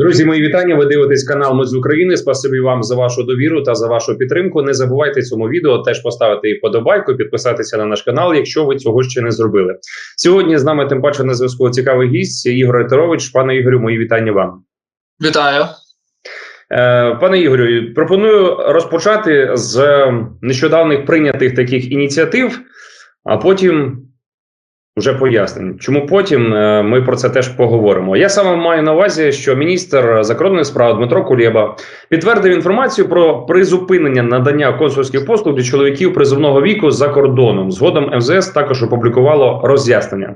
Друзі, мої вітання. Ви дивитесь канал Ми з України. Спасибі вам за вашу довіру та за вашу підтримку. Не забувайте цьому відео теж поставити вподобайку, підписатися на наш канал, якщо ви цього ще не зробили. Сьогодні з нами тим паче на зв'язку цікавий гість Ігор Етерович. Пане Ігорю, мої вітання вам. Вітаю. Е, Пане Ігорю, пропоную розпочати з нещодавних прийнятих таких ініціатив, а потім вже пояснень. Чому потім е, ми про це теж поговоримо. Я саме маю на увазі, що міністр закордонних справ Дмитро Кулєба підтвердив інформацію про призупинення надання консульських послуг для чоловіків призовного віку за кордоном. Згодом МЗС також опублікувало роз'яснення.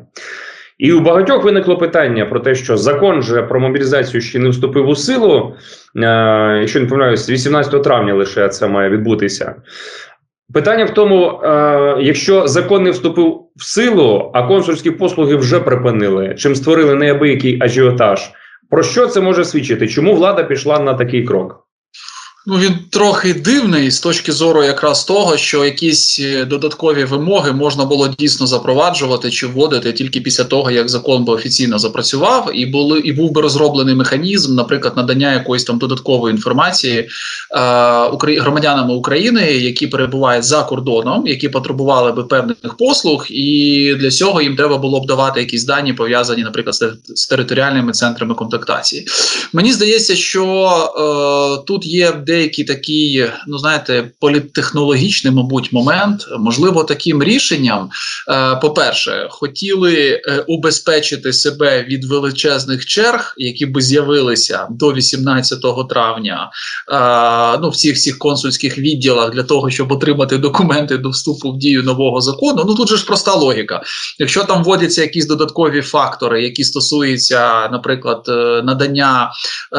І у багатьох виникло питання про те, що закон же про мобілізацію ще не вступив у силу. Е, якщо не помиляюсь, 18 травня лише це має відбутися. Питання в тому, е, якщо закон не вступив в силу, а консульські послуги вже припинили, чим створили неабиякий ажіотаж. Про що це може свідчити? Чому влада пішла на такий крок? Ну він трохи дивний з точки зору якраз того, що якісь е, додаткові вимоги можна було дійсно запроваджувати чи вводити тільки після того, як закон би офіційно запрацював, і були і був би розроблений механізм, наприклад, надання якоїсь там додаткової інформації е, громадянами України, які перебувають за кордоном, які потребували би певних послуг, і для цього їм треба було б давати якісь дані пов'язані, наприклад, з, з територіальними центрами комплектації. Мені здається, що е, тут є деякий такий, ну знаєте, політтехнологічний, мабуть, момент. Можливо, таким рішенням, е, по-перше, хотіли е, убезпечити себе від величезних черг, які би з'явилися до 18 травня, е, ну в цих всіх консульських відділах для того, щоб отримати документи до вступу в дію нового закону. Ну тут же ж проста логіка. Якщо там вводяться якісь додаткові фактори, які стосуються, наприклад, надання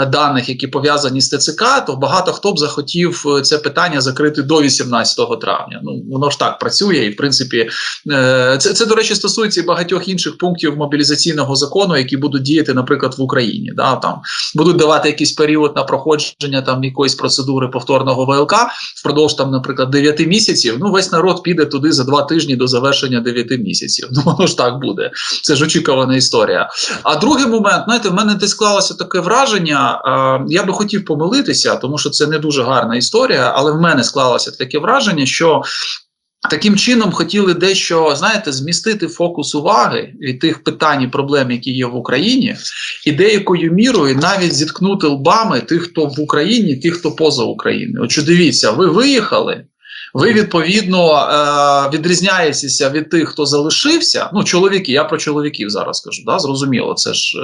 даних, які пов'язані з ТЦК, то багато хто б захотів е, це питання закрити до 18 травня. Ну воно ж так працює, і в принципі е, це, це до речі стосується і багатьох інших пунктів мобілізаційного закону, які будуть діяти, наприклад, в Україні. Да, там будуть давати якийсь період на проходження там якоїсь процедури повторного ВЛК впродовж там, наприклад, 9 місяців. Ну весь народ піде туди за два тижні до завершення 9 місяців. Ну воно ж так буде. Це ж очікувана історія. А другий момент, знаєте, в мене десь склалося таке враження. Я би хотів помилитися, тому що це не дуже гарна історія, але в мене склалося таке враження, що. Таким чином хотіли дещо знаєте змістити фокус уваги від тих питань і проблем, які є в Україні, і деякою мірою навіть зіткнути лбами тих, хто в Україні, тих, хто поза Україною. От дивіться, ви виїхали. Ви відповідно е, відрізняєтеся від тих, хто залишився. Ну, чоловіки, я про чоловіків зараз кажу. Да, зрозуміло, це ж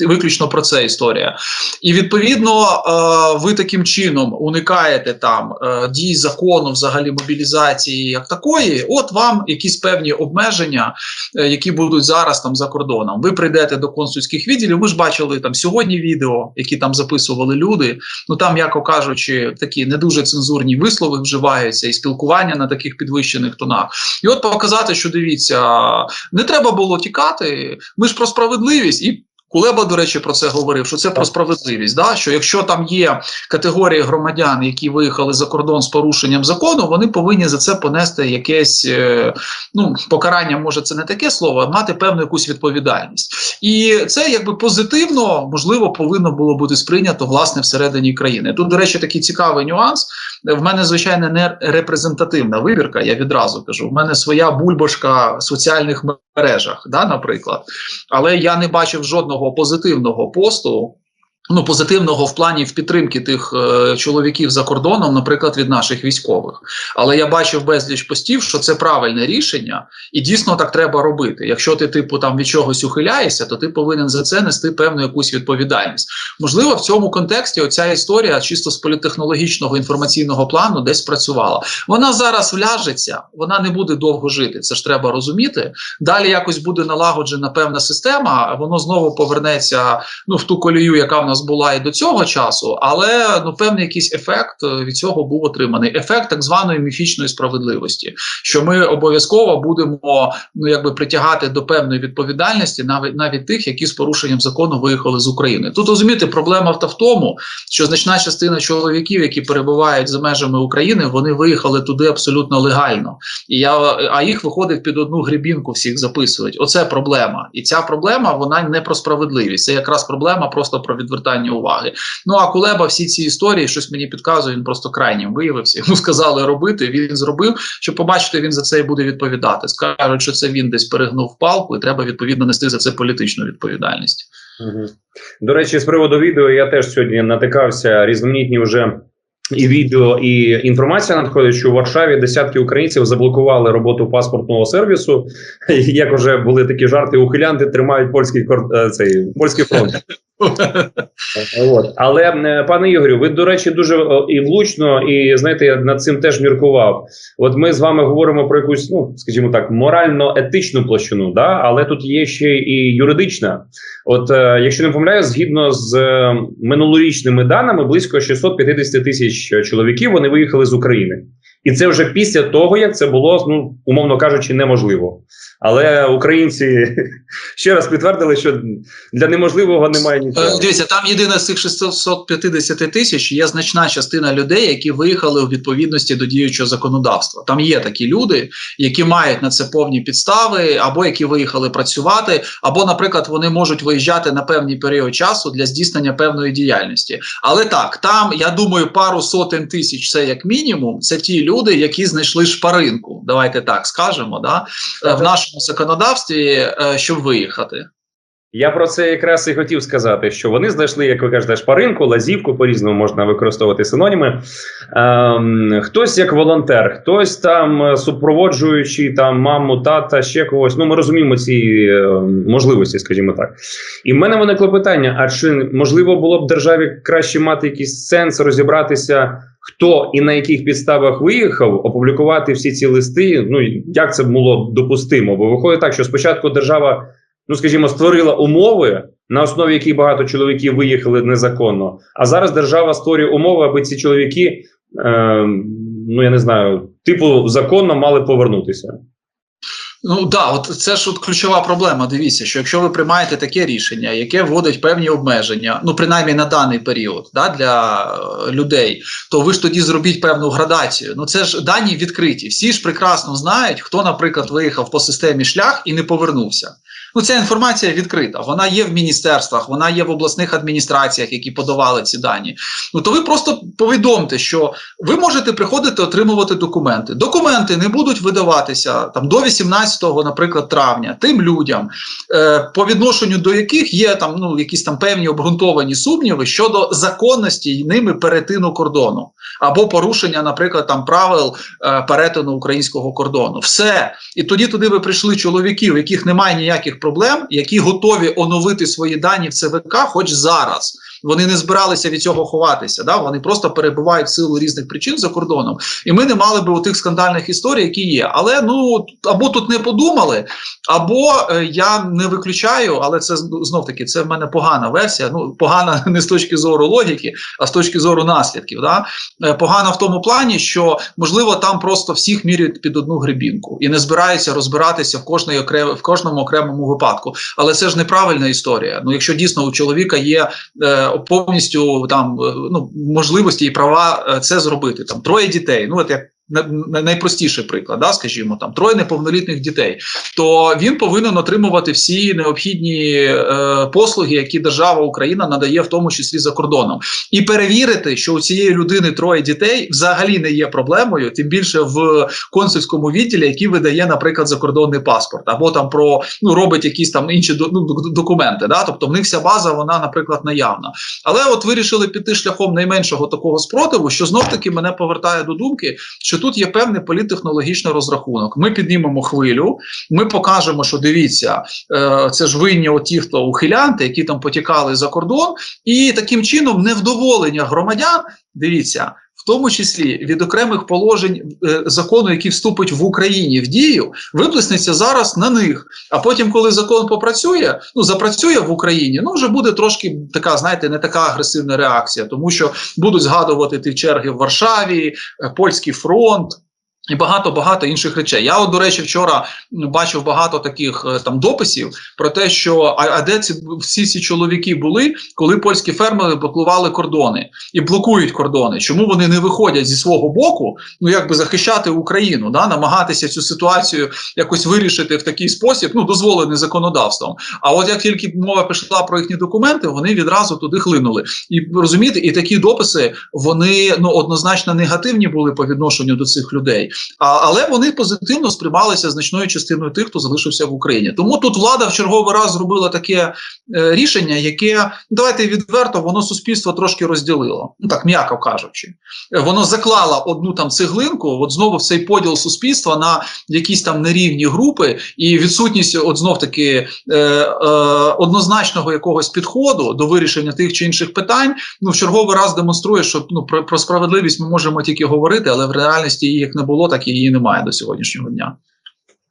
виключно про це історія. І відповідно, е, ви таким чином уникаєте там е, дій закону, взагалі мобілізації як такої. От вам якісь певні обмеження, які будуть зараз там за кордоном. Ви прийдете до консульських відділів. Ми ж бачили там сьогодні відео, які там записували люди. Ну там, яко кажучи, такі не дуже цензурні вислови вживаються і спілкування на таких підвищених тонах. І от показати, що дивіться, не треба було тікати. Ми ж про справедливість і. Кулеба, до речі, про це говорив, що це про справедливість. Да? Що якщо там є категорії громадян, які виїхали за кордон з порушенням закону, вони повинні за це понести якесь е, ну покарання, може це не таке слово, а мати певну якусь відповідальність. І це якби позитивно, можливо, повинно було бути сприйнято власне всередині країни. Тут, до речі, такий цікавий нюанс. В мене звичайно не репрезентативна вибірка. Я відразу кажу. В мене своя бульбашка в соціальних мережах, да, наприклад, але я не бачив жодного позитивного посту. Ну, позитивного в плані в підтримки тих е, чоловіків за кордоном, наприклад, від наших військових. Але я бачив безліч постів, що це правильне рішення, і дійсно так треба робити. Якщо ти, типу, там від чогось ухиляєшся, то ти повинен за це нести певну якусь відповідальність. Можливо, в цьому контексті оця історія чисто з політехнологічного інформаційного плану десь працювала. Вона зараз вляжеться, вона не буде довго жити. Це ж треба розуміти. Далі якось буде налагоджена певна система, воно знову повернеться ну в ту колію, яка в нас нас була і до цього часу, але ну певний якийсь ефект е, від цього був отриманий. Ефект так званої міфічної справедливості, що ми обов'язково будемо ну якби притягати до певної відповідальності навіть навіть тих, які з порушенням закону виїхали з України. Тут розумієте, проблема в тому, що значна частина чоловіків, які перебувають за межами України, вони виїхали туди абсолютно легально, і я а їх виходить під одну грібінку, всіх записують. Оце проблема, і ця проблема вона не про справедливість. Це якраз проблема просто про відвертання питання уваги. Ну а Кулеба всі ці історії, щось мені підказує, він просто крайнім виявився. Йому сказали робити. Він зробив. Щоб побачити, він за це і буде відповідати. Скажуть, що це він десь перегнув палку, і треба відповідно нести за це політичну відповідальність. До речі, з приводу відео я теж сьогодні натикався різноманітні вже і відео, і інформація надходить, що у Варшаві десятки українців заблокували роботу паспортного сервісу. Як вже були такі жарти, ухилянти тримають польський е, цей польський фронт. От. Але е, пане Ігорю, ви до речі, дуже е, і влучно, і знаєте, я над цим теж міркував. От ми з вами говоримо про якусь, ну скажімо так, морально-етичну площину, да? але тут є ще і юридична. От е, якщо не помиляю, згідно з е, минулорічними даними, близько 650 тисяч чоловіків вони виїхали з України. І це вже після того, як це було, ну умовно кажучи, неможливо. Але українці ще раз підтвердили, що для неможливого немає нічого. Е, Дивіться, там єдине з цих 650 тисяч є значна частина людей, які виїхали у відповідності до діючого законодавства. Там є такі люди, які мають на це повні підстави, або які виїхали працювати, або, наприклад, вони можуть виїжджати на певний період часу для здійснення певної діяльності. Але так, там я думаю, пару сотень тисяч це як мінімум. Це ті люди, які знайшли шпаринку. Давайте так скажемо, да е, в нашому законодавстві, е, щоб виїхати. Я про це якраз і хотів сказати, що вони знайшли, як ви кажете, шпаринку, лазівку, по-різному можна використовувати синоніми. Ем, хтось як волонтер, хтось там е, супроводжуючи там маму, тата, ще когось. Ну, ми розуміємо ці е, можливості, скажімо так. І в мене виникло питання: а чи можливо було б державі краще мати якийсь сенс розібратися? Хто і на яких підставах виїхав, опублікувати всі ці листи? Ну як це було допустимо? Бо виходить так, що спочатку держава ну скажімо, створила умови, на основі яких багато чоловіків виїхали незаконно. А зараз держава створює умови, аби ці чоловіки, е, ну я не знаю, типу законно мали повернутися. Ну да, от це ж от ключова проблема. Дивіться, що якщо ви приймаєте таке рішення, яке вводить певні обмеження, ну принаймні на даний період, да, для е, людей, то ви ж тоді зробіть певну градацію. Ну це ж дані відкриті. Всі ж прекрасно знають, хто, наприклад, виїхав по системі шлях і не повернувся. Ну, ця інформація відкрита. Вона є в міністерствах, вона є в обласних адміністраціях, які подавали ці дані. Ну то ви просто повідомте, що ви можете приходити отримувати документи. Документи не будуть видаватися там до 18, наприклад, травня тим людям, е, по відношенню до яких є там ну якісь там певні обґрунтовані сумніви щодо законності ними перетину кордону або порушення, наприклад, там правил е, перетину українського кордону. Все і тоді туди ви прийшли чоловіків, у яких немає ніяких проблем, які готові оновити свої дані в ЦВК, хоч зараз. Вони не збиралися від цього ховатися. Да? Вони просто перебувають в силу різних причин за кордоном. І ми не мали би у тих скандальних історій, які є. Але ну або тут не подумали, або е, я не виключаю, але це знов таки це в мене погана версія. Ну погана не з точки зору логіки, а з точки зору наслідків. Да? Е, погана в тому плані, що можливо там просто всіх міряють під одну грибінку і не збираються розбиратися в кожної окрем, в кожному окремому випадку. Але це ж неправильна історія. Ну, якщо дійсно у чоловіка є е, повністю там е, ну можливості і права е, це зробити, там троє дітей. Ну от як найпростіший приклад, да, скажімо, там троє неповнолітних дітей, то він повинен отримувати всі необхідні е, послуги, які держава Україна надає, в тому числі за кордоном, і перевірити, що у цієї людини троє дітей взагалі не є проблемою, тим більше в консульському відділі, який видає, наприклад, закордонний паспорт, або там про ну робить якісь там інші ну, документи. Да? Тобто в них вся база, вона, наприклад, наявна. Але от вирішили піти шляхом найменшого такого спротиву, що знов таки мене повертає до думки, що тут є певний політтехнологічний розрахунок. Ми піднімемо хвилю, ми покажемо, що дивіться, е, це ж винні оті, хто ухилянти, які там потікали за кордон, і таким чином невдоволення громадян. Дивіться. Тому числі від окремих положень е, закону, який вступить в Україні в дію, виплеснеться зараз на них. А потім, коли закон попрацює, ну запрацює в Україні, ну вже буде трошки така, знаєте, не така агресивна реакція, тому що будуть згадувати ті черги в Варшаві, е, польський фронт. І багато багато інших речей. Я, от, до речі, вчора бачив багато таких е, там дописів про те, що а, а де ці всі ці чоловіки були, коли польські фермери блокували кордони і блокують кордони. Чому вони не виходять зі свого боку, ну якби захищати Україну, да, намагатися цю ситуацію якось вирішити в такий спосіб, ну дозволений законодавством. А от як тільки мова пішла про їхні документи, вони відразу туди хлинули. І розумієте, і такі дописи вони ну однозначно негативні були по відношенню до цих людей. А, але вони позитивно сприймалися значною частиною тих, хто залишився в Україні. Тому тут влада в черговий раз зробила таке е, рішення, яке давайте відверто, воно суспільство трошки розділило. Ну так м'яко кажучи, воно заклало одну там цеглинку, от знову цей поділ суспільства на якісь там нерівні групи, і відсутність, от знов таки е, е, однозначного якогось підходу до вирішення тих чи інших питань. Ну в черговий раз демонструє, що ну про, про справедливість ми можемо тільки говорити, але в реальності її як не було, так і її немає до сьогоднішнього дня.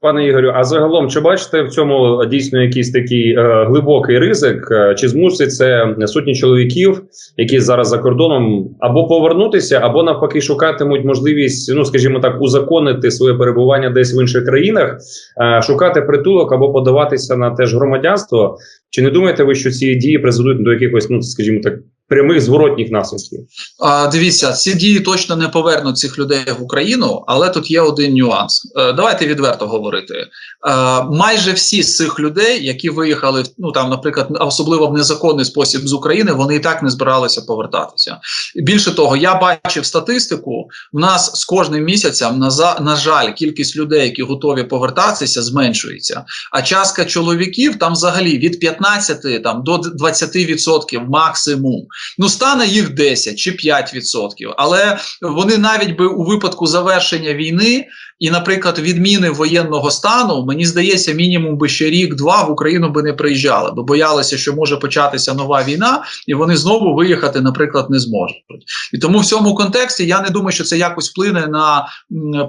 Пане Ігорю, а загалом, чи бачите в цьому дійсно якийсь такий е, глибокий ризик? Е, Чи змусить це сотні чоловіків, які зараз за кордоном, або повернутися, або навпаки шукатимуть можливість, ну скажімо так, узаконити своє перебування десь в інших країнах, е, шукати притулок або подаватися на теж громадянство? Чи не думаєте ви, що ці дії призведуть до якихось, ну скажімо так, прямих зворотніх наслідків? А, дивіться, ці дії точно не повернуть цих людей в Україну, але тут є один нюанс. Е, давайте відверто говорити. Е, майже всі з цих людей, які виїхали, ну там, наприклад, особливо в незаконний спосіб з України, вони і так не збиралися повертатися. Більше того, я бачив статистику. В нас з кожним місяцем на, на жаль, кількість людей, які готові повертатися, зменшується. А частка чоловіків там взагалі від 15 там до 20% максимум. Ну стане їх 10 чи 5%. Але вони навіть би у випадку завершення війни і, наприклад, відміни воєнного стану, мені здається, мінімум би ще рік-два в Україну би не приїжджали, бо боялися, що може початися нова війна, і вони знову виїхати, наприклад, не зможуть. І тому в цьому контексті я не думаю, що це якось вплине на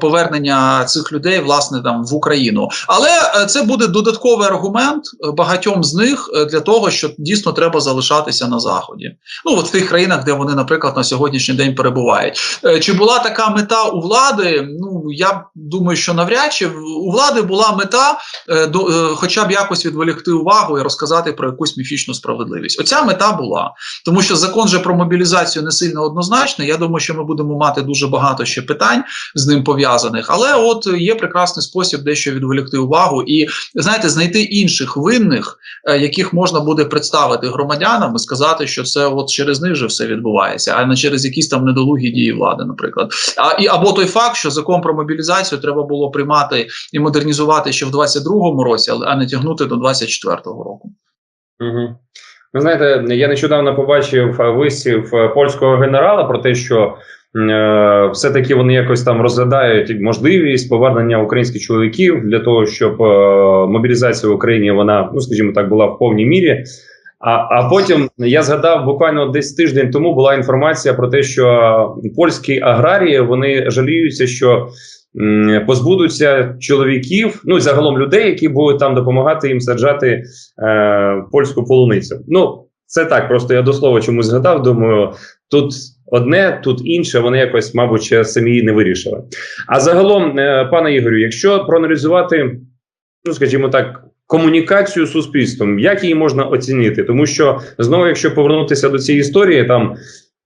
повернення цих людей власне там в Україну. Але е, це буде додатковий аргумент багатьом з них е, для того, що дійсно треба залишатися на заході. Ну от в тих країнах, де вони, наприклад, на сьогоднішній день перебувають. Е, Чи була така мета у влади? Ну я думаю, що навряд чи у влади була мета, е, до, е, хоча б якось відволікти увагу і розказати про якусь міфічну справедливість. Оця мета була, тому що закон же про мобілізацію не сильно однозначний. Я думаю, що ми будемо мати дуже багато ще питань з ним пов'язаних, але от є прекрасний спосіб дещо відволікти увагу і знаєте, знайти інших винних, е, яких можна буде представити громадянам і сказати, що це от через них же все відбувається, а не через якісь там недолугі дії влади, наприклад. А і або той факт, що закон про мобілізацію треба було приймати і модернізувати ще в 22-му році, а не тягнути до 24-го року. Угу. Ви знаєте, я нещодавно побачив висів е, польського генерала про те, що е, все-таки вони якось там розглядають можливість повернення українських чоловіків для того, щоб е, мобілізація в Україні вона, ну скажімо так, була в повній мірі. А, а потім я згадав буквально десь тиждень тому була інформація про те, що польські аграрії вони жаліються, що позбудуться чоловіків, ну і загалом людей, які будуть там допомагати їм саджати е, польську полуницю. Ну це так, просто я до слова чомусь згадав. Думаю, тут одне, тут інше. Вони якось, мабуть, ще самі не вирішили. А загалом, е, пане Ігорю, якщо проаналізувати, ну скажімо так. Комунікацію з суспільством, як її можна оцінити? Тому що знову, якщо повернутися до цієї історії, там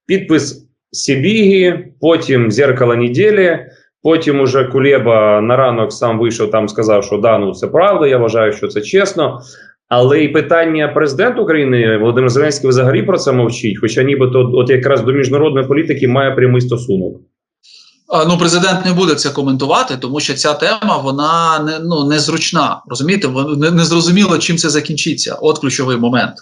підпис Сібігі, потім зеркало неділі, потім уже Кулєба на ранок сам вийшов там, сказав, що да, ну це правда. Я вважаю, що це чесно. Але і питання президента України Володимир Зеленський взагалі про це мовчить, хоча нібито от якраз до міжнародної політики має прямий стосунок. Ну, президент не буде це коментувати, тому що ця тема вона не ну незручна. Розумієте, не, не зрозуміло, чим це закінчиться. От ключовий момент.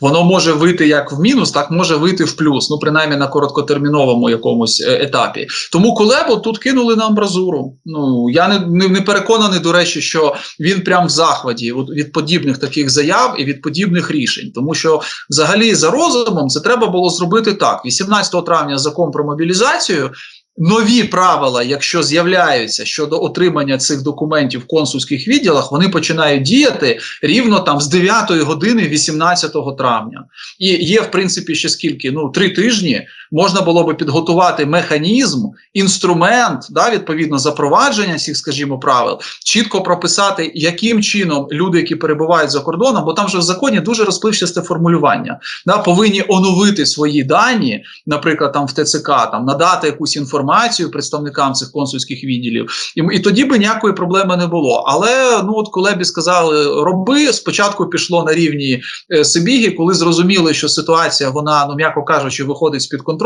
Воно може вийти як в мінус, так може вийти в плюс. Ну, принаймні на короткотерміновому якомусь е, етапі. Тому Кулебу тут кинули на амбразуру. Ну я не, не, не переконаний, до речі, що він прям в захваті от, від подібних таких заяв і від подібних рішень, тому що взагалі за розумом це треба було зробити так: 18 травня закон про мобілізацію. Нові правила, якщо з'являються щодо отримання цих документів в консульських відділах, вони починають діяти рівно там з 9 години 18 травня. І є, в принципі, ще скільки? Ну, три тижні можна було би підготувати механізм, інструмент, да, відповідно, запровадження цих, скажімо, правил, чітко прописати, яким чином люди, які перебувають за кордоном, бо там вже в законі дуже розпливчасте формулювання, да, повинні оновити свої дані, наприклад, там в ТЦК, там надати якусь інформацію представникам цих консульських відділів, і, і тоді би ніякої проблеми не було. Але ну от колебі сказали, роби спочатку пішло на рівні е, Сибіги, коли зрозуміли, що ситуація вона, ну м'яко кажучи, виходить з під контролю.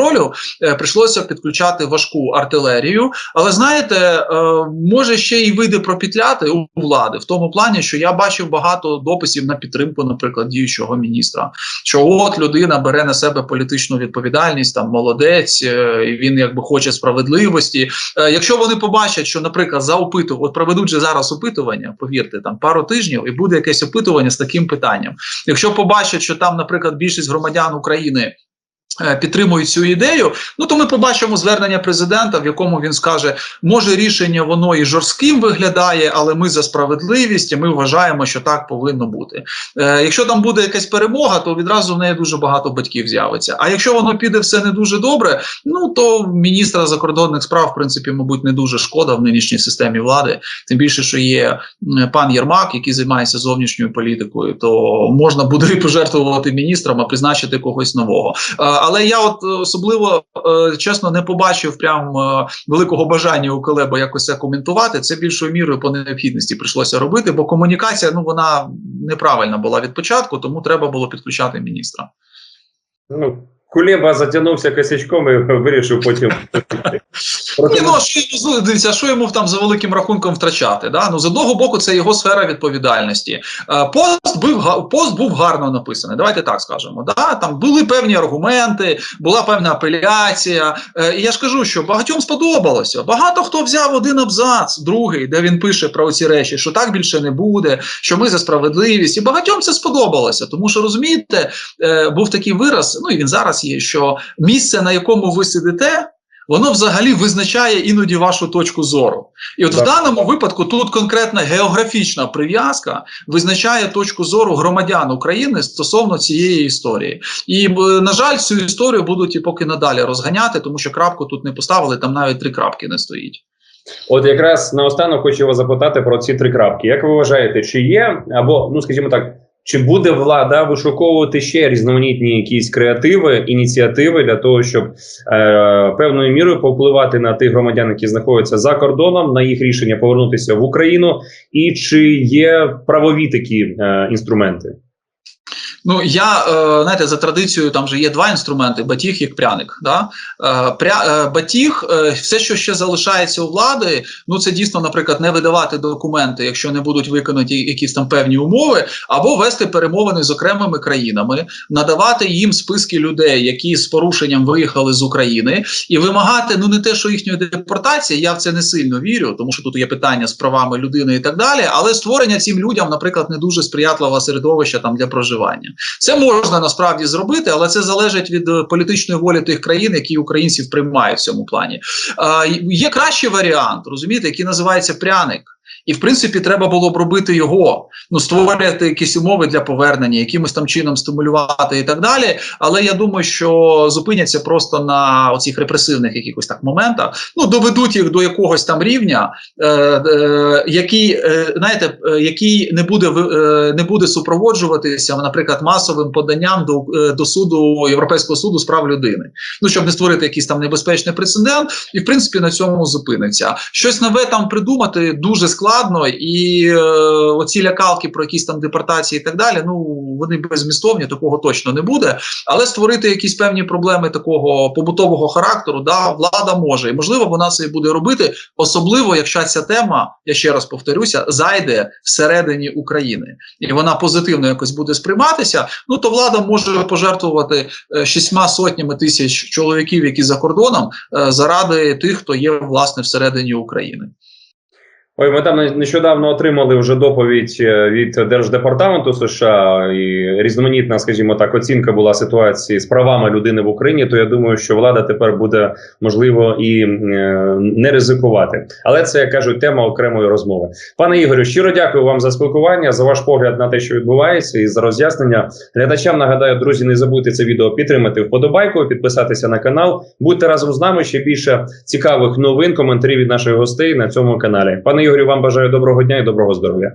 Е, прийшлося підключати важку артилерію. Але знаєте, е, може ще й вийде пропітляти у влади в тому плані, що я бачив багато дописів на підтримку, наприклад, діючого міністра. Що от людина бере на себе політичну відповідальність, там молодець, е, і він якби хоче справедливості. Якщо вони побачать, що, наприклад, за опитування, от проведуть же зараз опитування, повірте, там пару тижнів, і буде якесь опитування з таким питанням. Якщо побачать, що там, наприклад, більшість громадян України. Е, Підтримують цю ідею, ну то ми побачимо звернення президента, в якому він скаже, може рішення воно і жорстким виглядає, але ми за справедливість, і ми вважаємо, що так повинно бути. Е, якщо там буде якась перемога, то відразу в неї дуже багато батьків з'явиться. А якщо воно піде все не дуже добре, ну то міністра закордонних справ, в принципі, мабуть, не дуже шкода в нинішній системі влади. Тим більше, що є пан Єрмак, який займається зовнішньою політикою, то можна буде і пожертвувати міністром, а призначити когось нового. Е, але я от особливо е, чесно не побачив прям е, великого бажання у Колеба якось це коментувати. Це більшою мірою по необхідності прийшлося робити, бо комунікація ну вона неправильна була від початку, тому треба було підключати міністра. Ну, Кулеба затягнувся косячком і вирішив потім. Ні, ну що йому дивіться, що йому там за великим рахунком втрачати? Да? Ну з одного боку, це його сфера відповідальності. Е, Пост був пост був гарно написаний. Давайте так скажемо. Да? Там були певні аргументи, була певна апеляція. Е, І я ж кажу, що багатьом сподобалося. Багато хто взяв один абзац, другий, де він пише про ці речі, що так більше не буде, що ми за справедливість. І багатьом це сподобалося. Тому що розумієте, е, був такий вираз, ну і він зараз є, що місце, на якому ви сидите. Воно взагалі визначає іноді вашу точку зору. І от Так. в даному випадку тут конкретна географічна прив'язка визначає точку зору громадян України стосовно цієї історії. І е, на жаль, цю історію будуть і поки надалі розганяти, тому що крапку тут не поставили, там навіть три крапки не стоїть. От якраз наостанок хочу вас запитати про ці три крапки. Як ви вважаєте, чи є або, ну скажімо так, чи буде влада вишуковувати ще різноманітні якісь креативи, ініціативи для того, щоб е, певною мірою повпливати на тих громадян, які знаходяться за кордоном, на їх рішення повернутися в Україну, і чи є правові такі е, інструменти? Ну я е, знаєте, за традицією там же є два інструменти: батіг і пряник. Да? Е, е, батіг, е, все, що ще залишається у влади, ну це дійсно, наприклад, не видавати документи, якщо не будуть виконані якісь там певні умови, або вести перемовини з окремими країнами, надавати їм списки людей, які з порушенням виїхали з України, і вимагати ну не те, що їхньої депортації, я в це не сильно вірю, тому що тут є питання з правами людини і так далі. Але створення цим людям, наприклад, не дуже сприятливого середовища там для проживання. Це можна насправді зробити, але це залежить від е, політичної волі тих країн, які українців приймають в цьому плані. Е, є кращий варіант, розумієте, який називається пряник. І в принципі треба було б робити його, ну створювати якісь умови для повернення, якимось там чином стимулювати і так далі. Але я думаю, що зупиняться просто на оцих репресивних якихось так моментах. Ну доведуть їх до якогось там рівня, е, е, який е, знаєте, е, який не буде е, не буде супроводжуватися, наприклад, масовим поданням до, е, до суду Європейського суду з прав людини. Ну щоб не створити якийсь там небезпечний прецедент, і в принципі на цьому зупиниться. Щось нове там придумати дуже складно, і е, оці лякалки про якісь там депортації і так далі. Ну вони беззмістовні, такого точно не буде. Але створити якісь певні проблеми такого побутового характеру, да, влада може, і можливо вона це і буде робити, особливо якщо ця тема, я ще раз повторюся, зайде всередині України, і вона позитивно якось буде сприйматися. Ну то влада може пожертвувати е, шістьма сотнями тисяч чоловіків, які за кордоном, е, заради тих, хто є власне всередині України. Ой, ми там не- нещодавно отримали вже доповідь е, від Держдепартаменту США і різноманітна, скажімо так, оцінка була ситуації з правами людини в Україні. То я думаю, що влада тепер буде можливо і е, не ризикувати. Але це як кажуть, тема окремої розмови. Пане Ігорю, щиро дякую вам за спілкування, за ваш погляд на те, що відбувається, і за роз'яснення. Глядачам нагадаю, друзі, не забудьте це відео підтримати вподобайкою, підписатися на канал. Будьте разом з нами ще більше цікавих новин, коментарів від наших гостей на цьому каналі. Пане Ігорю, вам бажаю доброго дня і доброго здоров'я.